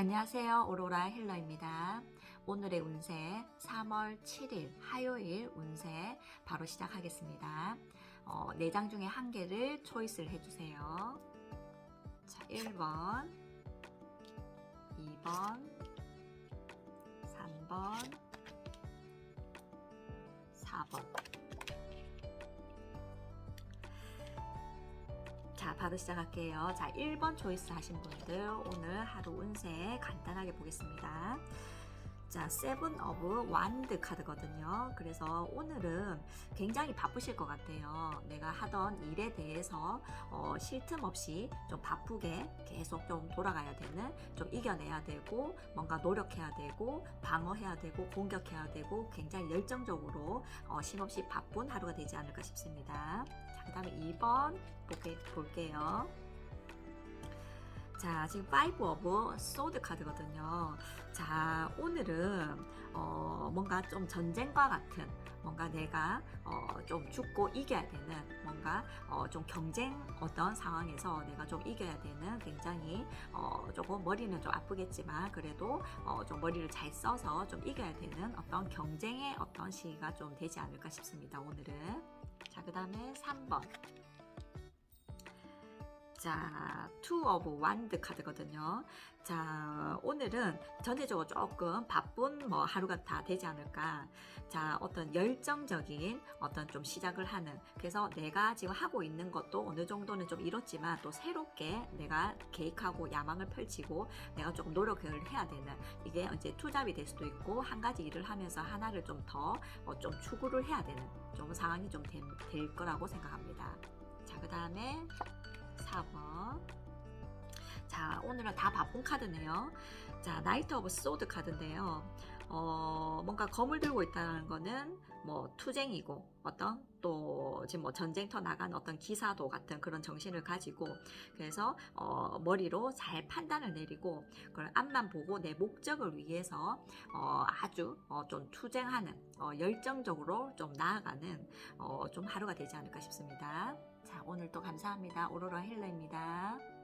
안녕하세요. 오로라 힐러입니다. 오늘의 운세 3월 7일 화요일 운세 바로 시작하겠습니다. 어, 4장 중에 한 개를 초이스를 해주세요. 자, 1번, 2번, 3번, 4번. 자, 바로 시작할게요. 자, 1번 초이스 하신 분들 오늘 하루 운세 간단하게 보겠습니다. 자, 세븐 오브 완드 카드거든요. 그래서 오늘은 굉장히 바쁘실 것 같아요. 내가 하던 일에 대해서 어, 쉴틈 없이 좀 바쁘게 계속 좀 돌아가야 되는, 좀 이겨내야 되고, 뭔가 노력해야 되고, 방어해야 되고, 공격해야 되고, 굉장히 열정적으로 어, 쉼없이 바쁜 하루가 되지 않을까 싶습니다. 자, 그 다음에 2번 볼게, 볼게요. 자, 지금 5 오브 소드 카드거든요. 자, 오늘은 어, 뭔가 좀 전쟁과 같은 뭔가 내가 어, 좀 죽고 이겨야 되는 뭔가 어, 좀 경쟁 어떤 상황에서 내가 좀 이겨야 되는 굉장히 어, 조금 머리는 좀 아프겠지만 그래도 어, 좀 머리를 잘 써서 좀 이겨야 되는 어떤 경쟁의 어떤 시기가 좀 되지 않을까 싶습니다. 오늘은 자, 그 다음에 3번. 자, 투 오브 완드 카드거든요. 자, 오늘은 전체적으로 조금 바쁜 뭐 하루가 다 되지 않을까. 자, 어떤 열정적인 어떤 좀 시작을 하는. 그래서 내가 지금 하고 있는 것도 어느 정도는 좀 이렇지만 또 새롭게 내가 계획하고 야망을 펼치고 내가 조금 노력을 해야 되는. 이게 이제 투잡이 될 수도 있고 한 가지 일을 하면서 하나를 좀 더좀 추구를 해야 되는 좀 상황이 좀될 거라고 생각합니다. 자, 그 다음에 4번. 자, 오늘은 다 바쁜 카드네요. 자, 나이트 오브 소드 카드인데요. 어, 뭔가 검을 들고 있다는 거는 뭐 투쟁이고 어떤 또 지금 뭐 전쟁터 나간 어떤 기사도 같은 그런 정신을 가지고 그래서 어, 머리로 잘 판단을 내리고 그걸 앞만 보고 내 목적을 위해서 어, 아주 어, 좀 투쟁하는 어, 열정적으로 좀 나아가는 어, 좀 하루가 되지 않을까 싶습니다. 자, 오늘 또 감사합니다. 오로라 힐러입니다.